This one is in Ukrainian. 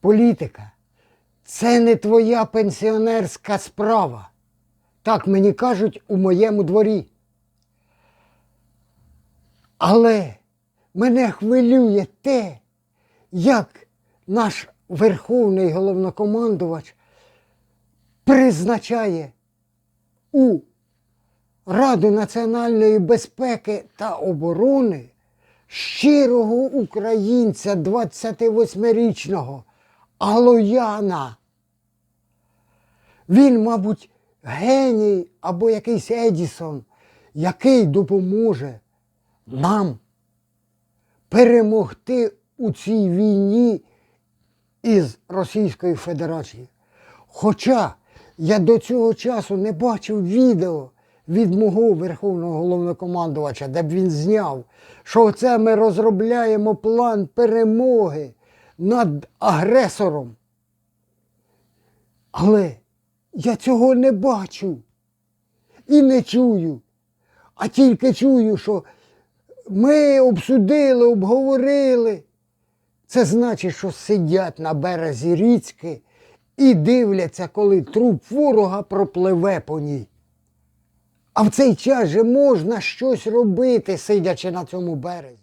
політика це не твоя пенсіонерська справа. Так мені кажуть у моєму дворі. Але мене хвилює те, як наш верховний головнокомандувач призначає у Раду національної безпеки та оборони щирого українця 28-річного Алояна. Він, мабуть, геній або якийсь Едісон, який допоможе нам перемогти у цій війні із Російською Федерацією. Хоча я до цього часу не бачив відео від мого верховного головнокомандувача, де б він зняв, що це ми розробляємо план перемоги над агресором. Але я цього не бачу і не чую, а тільки чую, що ми обсудили, обговорили. Це значить, що сидять на березі річки і дивляться, коли труп ворога пропливе по ній. А в цей час же можна щось робити, сидячи на цьому березі.